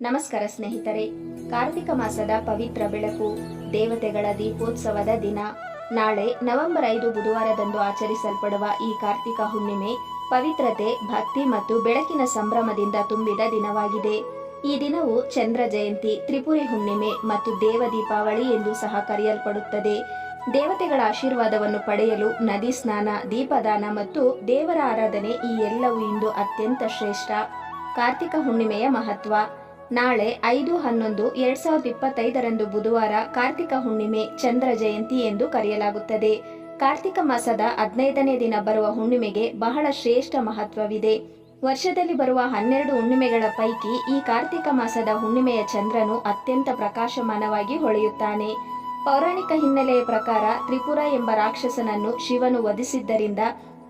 ನಮಸ್ಕಾರ ಸ್ನೇಹಿತರೆ. ಕಾರ್ತಿಕ ಮಾಸದ ಪವಿತ್ರ ಬೆಳಕು, ದೇವತೆಗಳ ದೀಪೋತ್ಸವದ ದಿನ. ನಾಳೆ ನವೆಂಬರ್ ಐದು ಬುಧವಾರದಂದು ಆಚರಿಸಲ್ಪಡುವ ಈ ಕಾರ್ತಿಕ ಹುಣ್ಣಿಮೆ ಪವಿತ್ರತೆ, ಭಕ್ತಿ ಮತ್ತು ಬೆಳಕಿನ ಸಂಭ್ರಮದಿಂದ ತುಂಬಿದ ದಿನವಾಗಿದೆ. ಈ ದಿನವು ಚಂದ್ರ ಜಯಂತಿ, ತ್ರಿಪುರಿ ಹುಣ್ಣಿಮೆ ಮತ್ತು ದೇವ ದೀಪಾವಳಿ ಎಂದು ಸಹ ಕರೆಯಲ್ಪಡುತ್ತದೆ. ದೇವತೆಗಳ ಆಶೀರ್ವಾದವನ್ನು ಪಡೆಯಲು ನದಿ ಸ್ನಾನ, ದೀಪದಾನ ಮತ್ತು ದೇವರ ಆರಾಧನೆ ಈ ಎಲ್ಲವೂ ಇಂದು ಅತ್ಯಂತ ಶ್ರೇಷ್ಠ. ಕಾರ್ತಿಕ ಹುಣ್ಣಿಮೆಯ ಮಹತ್ವ. ನಾಳೆ ಐದು ಹನ್ನೊಂದು ಎರಡ್ ಸಾವಿರದ ಇಪ್ಪತ್ತೈದರಂದು ಬುಧವಾರ ಕಾರ್ತಿಕ ಹುಣ್ಣಿಮೆ ಚಂದ್ರ ಜಯಂತಿ ಎಂದು ಕರೆಯಲಾಗುತ್ತದೆ. ಕಾರ್ತಿಕ ಮಾಸದ ಹದಿನೈದನೇ ದಿನ ಬರುವ ಹುಣ್ಣಿಮೆಗೆ ಬಹಳ ಶ್ರೇಷ್ಠ ಮಹತ್ವವಿದೆ. ವರ್ಷದಲ್ಲಿ ಬರುವ ಹನ್ನೆರಡು ಹುಣ್ಣಿಮೆಗಳ ಪೈಕಿ ಈ ಕಾರ್ತಿಕ ಮಾಸದ ಹುಣ್ಣಿಮೆಯ ಚಂದ್ರನು ಅತ್ಯಂತ ಪ್ರಕಾಶಮಾನವಾಗಿ ಹೊಳೆಯುತ್ತಾನೆ. ಪೌರಾಣಿಕ ಹಿನ್ನೆಲೆಯ ಪ್ರಕಾರ ತ್ರಿಪುರ ಎಂಬ ರಾಕ್ಷಸನನ್ನು ಶಿವನು ವಧಿಸಿದ್ದರಿಂದ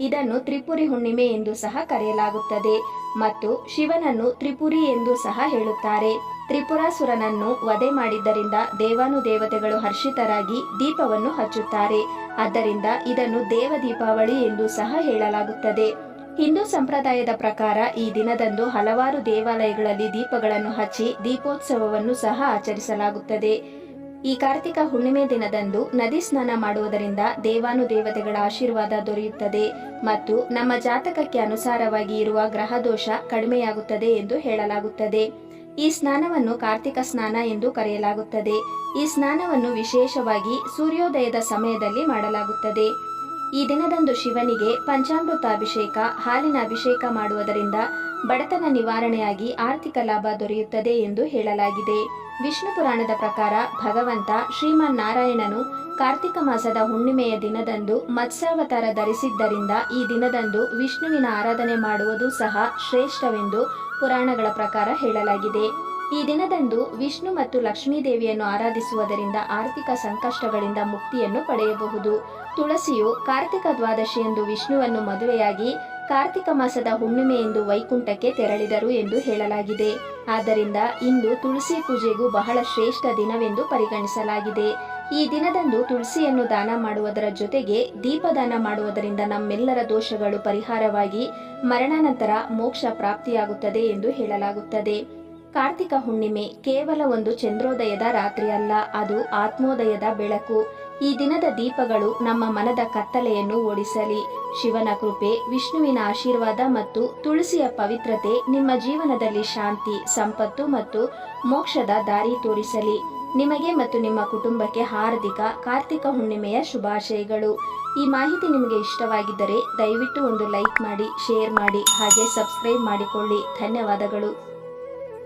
ಇದನ್ನು ತ್ರಿಪುರಿ ಹುಣ್ಣಿಮೆ ಎಂದು ಸಹ ಕರೆಯಲಾಗುತ್ತದೆ ಮತ್ತು ಶಿವನನ್ನು ತ್ರಿಪುರಿ ಎಂದು ಸಹ ಹೇಳುತ್ತಾರೆ. ತ್ರಿಪುರಾಸುರನನ್ನು ವಧೆ ಮಾಡಿದ್ದರಿಂದ ದೇವಾನುದೇವತೆಗಳು ಹರ್ಷಿತರಾಗಿ ದೀಪವನ್ನು ಹಚ್ಚುತ್ತಾರೆ. ಆದ್ದರಿಂದ ಇದನ್ನು ದೇವ ದೀಪಾವಳಿ ಎಂದು ಸಹ ಹೇಳಲಾಗುತ್ತದೆ. ಹಿಂದೂ ಸಂಪ್ರದಾಯದ ಪ್ರಕಾರ ಈ ದಿನದಂದು ಹಲವಾರು ದೇವಾಲಯಗಳಲ್ಲಿ ದೀಪಗಳನ್ನು ಹಚ್ಚಿ ದೀಪೋತ್ಸವವನ್ನು ಸಹ ಆಚರಿಸಲಾಗುತ್ತದೆ. ಈ ಕಾರ್ತಿಕ ಹುಣ್ಣಿಮೆ ದಿನದಂದು ನದಿ ಸ್ನಾನ ಮಾಡುವುದರಿಂದ ದೇವಾನುದೇವತೆಗಳ ಆಶೀರ್ವಾದ ದೊರೆಯುತ್ತದೆ ಮತ್ತು ನಮ್ಮ ಜಾತಕಕ್ಕೆ ಅನುಸಾರವಾಗಿ ಇರುವ ಗ್ರಹ ದೋಷ ಕಡಿಮೆಯಾಗುತ್ತದೆ ಎಂದು ಹೇಳಲಾಗುತ್ತದೆ. ಈ ಸ್ನಾನವನ್ನು ಕಾರ್ತಿಕ ಸ್ನಾನ ಎಂದು ಕರೆಯಲಾಗುತ್ತದೆ. ಈ ಸ್ನಾನವನ್ನು ವಿಶೇಷವಾಗಿ ಸೂರ್ಯೋದಯದ ಸಮಯದಲ್ಲಿ ಮಾಡಲಾಗುತ್ತದೆ. ಈ ದಿನದಂದು ಶಿವನಿಗೆ ಪಂಚಾಮೃತ ಅಭಿಷೇಕ ಹಾಲಿನ ಅಭಿಷೇಕ ಮಾಡುವುದರಿಂದ ಬಡತನ ನಿವಾರಣೆಯಾಗಿ ಆರ್ಥಿಕ ಲಾಭ ದೊರೆಯುತ್ತದೆ ಎಂದು ಹೇಳಲಾಗಿದೆ. ವಿಷ್ಣು ಪುರಾಣದ ಪ್ರಕಾರ ಭಗವಂತ ಶ್ರೀಮನ್ ನಾರಾಯಣನು ಕಾರ್ತಿಕ ಮಾಸದ ಹುಣ್ಣಿಮೆಯ ದಿನದಂದು ಮತ್ಸ್ಯಾವತಾರ ಧರಿಸಿದ್ದರಿಂದ ಈ ದಿನದಂದು ವಿಷ್ಣುವಿನ ಆರಾಧನೆ ಮಾಡುವುದು ಸಹ ಶ್ರೇಷ್ಠವೆಂದು ಪುರಾಣಗಳ ಪ್ರಕಾರ ಹೇಳಲಾಗಿದೆ. ಈ ದಿನದಂದು ವಿಷ್ಣು ಮತ್ತು ಲಕ್ಷ್ಮೀದೇವಿಯನ್ನು ಆರಾಧಿಸುವುದರಿಂದ ಆರ್ಥಿಕ ಸಂಕಷ್ಟಗಳಿಂದ ಮುಕ್ತಿಯನ್ನು ಪಡೆಯಬಹುದು. ತುಳಸಿಯು ಕಾರ್ತಿಕ ದ್ವಾದಶಿಯಂದು ವಿಷ್ಣುವನ್ನು ಮದುವೆಯಾಗಿ ಕಾರ್ತಿಕ ಮಾಸದ ಹುಣ್ಣಿಮೆ ಎಂದು ವೈಕುಂಠಕ್ಕೆ ತೆರಳಿದರು ಎಂದು ಹೇಳಲಾಗಿದೆ. ಆದ್ದರಿಂದ ಇಂದು ತುಳಸಿ ಪೂಜೆಗೂ ಬಹಳ ಶ್ರೇಷ್ಠ ದಿನವೆಂದು ಪರಿಗಣಿಸಲಾಗಿದೆ. ಈ ದಿನದಂದು ತುಳಸಿಯನ್ನು ದಾನ ಮಾಡುವುದರ ಜೊತೆಗೆ ದೀಪದಾನ ಮಾಡುವುದರಿಂದ ನಮ್ಮೆಲ್ಲರ ದೋಷಗಳು ಪರಿಹಾರವಾಗಿ ಮರಣಾನಂತರ ಮೋಕ್ಷ ಪ್ರಾಪ್ತಿಯಾಗುತ್ತದೆ ಎಂದು ಹೇಳಲಾಗುತ್ತದೆ. ಕಾರ್ತಿಕ ಹುಣ್ಣಿಮೆ ಕೇವಲ ಒಂದು ಚಂದ್ರೋದಯದ ರಾತ್ರಿಯಲ್ಲ ಅದು ಆತ್ಮೋದಯದ ಬೆಳಕು. ಈ ದಿನದ ದೀಪಗಳು ನಮ್ಮ ಮನದ ಕತ್ತಲೆಯನ್ನು ಓಡಿಸಲಿ. ಶಿವನ ಕೃಪೆ, ವಿಷ್ಣುವಿನ ಆಶೀರ್ವಾದ ಮತ್ತು ತುಳಸಿಯ ಪವಿತ್ರತೆ ನಿಮ್ಮ ಜೀವನದಲ್ಲಿ ಶಾಂತಿ, ಸಂಪತ್ತು ಮತ್ತು ಮೋಕ್ಷದ ದಾರಿ ತೋರಿಸಲಿ. ನಿಮಗೆ ಮತ್ತು ನಿಮ್ಮ ಕುಟುಂಬಕ್ಕೆ ಹಾರ್ದಿಕ, ಕಾರ್ತಿಕ ಹುಣ್ಣಿಮೆಯ ಶುಭಾಶಯಗಳು. ಈ ಮಾಹಿತಿ ನಿಮಗೆ ಇಷ್ಟವಾಗಿದ್ದರೆ ದಯವಿಟ್ಟು ಒಂದು ಲೈಕ್ ಮಾಡಿ, ಶೇರ್ ಮಾಡಿ ಹಾಗೆ ಸಬ್ಸ್ಕ್ರೈಬ್ ಮಾಡಿಕೊಳ್ಳಿ. ಧನ್ಯವಾದಗಳು.